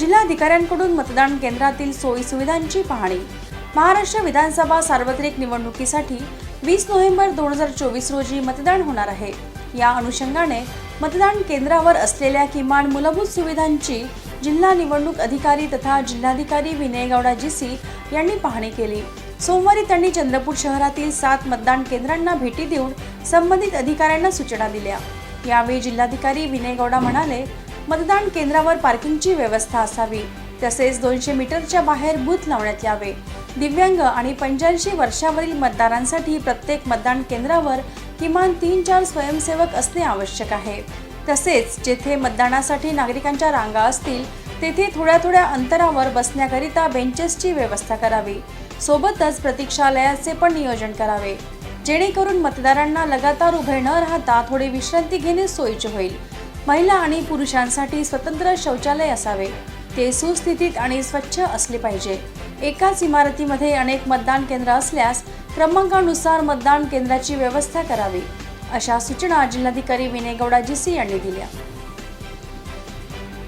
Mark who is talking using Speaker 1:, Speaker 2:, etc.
Speaker 1: जिल्हाधिकाऱ्यांकडून मतदान केंद्रातील सोयी सुविधांची पाहणी. महाराष्ट्र विधानसभा सार्वत्रिक निवडणुकीसाठी वीस नोव्हेंबर दोन हजार चोवीस रोजी मतदान होणार आहे. या अनुषंगाने मतदान केंद्रावर असलेल्या किमान मूलभूत सुविधांची जिल्हा निवडणूक अधिकारी तथा जिल्हाधिकारी विनय गौडा जीसी यांनी पाहणी केली. सोमवारी त्यांनी चंद्रपूर शहरातील सात मतदान केंद्रांना भेटी देऊन संबंधित अधिकाऱ्यांना सूचना दिल्या. यावेळी जिल्हाधिकारी विनय गौडा म्हणाले मतदान केंद्रावर पार्किंगची व्यवस्था असावी. तसेच दोनशे मीटरच्या बाहेर बूथ लावण्यात यावे. दिव्यांग आणि पंच्याऐंशी वर्षावरील मतदारांसाठी प्रत्येक मतदान केंद्रावर किमान तीन चार स्वयंसेवक असणे आवश्यक आहे. तसेच जेथे मतदानासाठी नागरिकांच्या रांगा असतील तेथे थोड्या थोड्या अंतरावर बसण्याकरिता बेंचेसची व्यवस्था करावी. सोबतच प्रतीक्षालयाचे पण नियोजन करावे. जेणेकरून मतदारांना लगातार उभे न राहता थोडी विश्रांती घेणे सोयीचे होईल. महिला आणि पुरुषांसाठी स्वतंत्र शौचालय असावे. ते सुस्थितीत आणि स्वच्छ असले पाहिजे. एकाच इमारतीमध्ये अनेक मतदान केंद्र असल्यास क्रमांकानुसार मतदान केंद्राची व्यवस्था करावी अशा सूचना जिल्हाधिकारी विनय गौडा जीसी यांनी दिल्या.